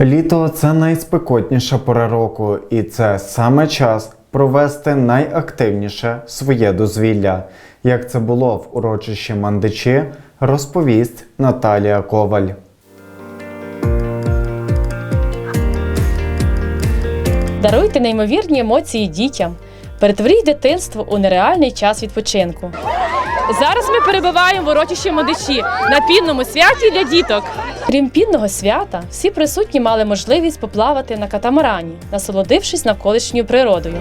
Літо це найспекотніша пора року, і це саме час провести найактивніше своє дозвілля. Як це було в урочищі Мандичі, розповість Наталія Коваль. Даруйте неймовірні емоції дітям. Перетворіть дитинство у нереальний час відпочинку. Зараз ми перебуваємо в урочищі Модичі на пінному святі для діток. Крім пінного свята, всі присутні мали можливість поплавати на катамарані, насолодившись навколишньою природою.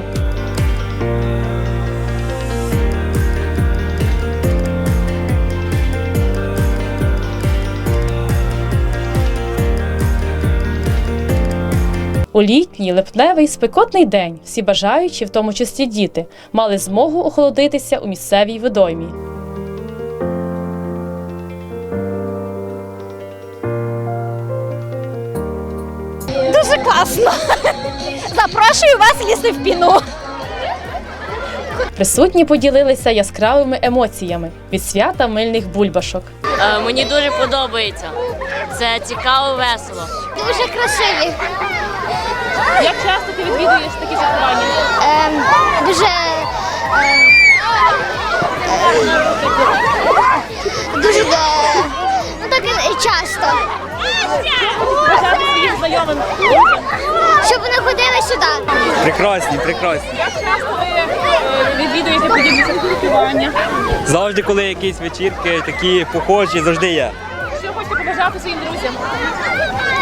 У літній липневий спекотний день всі бажаючі, в тому числі діти, мали змогу охолодитися у місцевій водоймі. Класно. Запрошую вас лізти в піну. Присутні поділилися яскравими емоціями від свята мильних бульбашок. Е, Мені дуже подобається. Це цікаво, весело. Дуже красиві. Як часто ти відвідуєш такі святкування? Ем, дуже. ем, ем, дуже е, ну так і часто. Бажати своїм знайомим вони ходили сюди. Прекрасні, прекрасні. Як часто ви е, відвідуєте подібні святкування? Завжди, коли якісь вечірки такі похожі, завжди є. Що хочете побажати своїм друзям?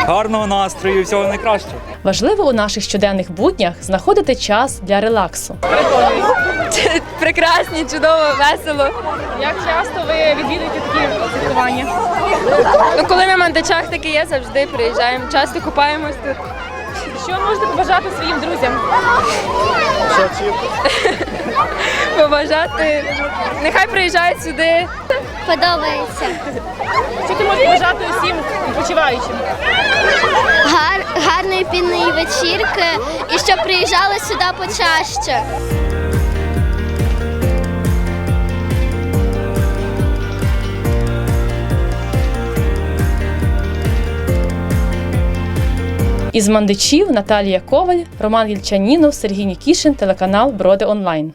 Гарного настрою, всього найкращого. Важливо у наших щоденних буднях знаходити час для релаксу. Прекрасні, чудово, весело. Як часто ви відвідуєте такі святкування? Ну, коли на мандачах таке є, завжди приїжджаємо. Часто купаємось тут. Що можете побажати своїм друзям? Побажати. Нехай приїжджають сюди. Подобається. Що ти можеш побажати усім відпочиваючим? Гар, гарної пінної вечірки і щоб приїжджали сюди почаще. Із мандичів Наталія Коваль, Роман Єльчанінов, Сергій Нікішин, телеканал Броди Онлайн.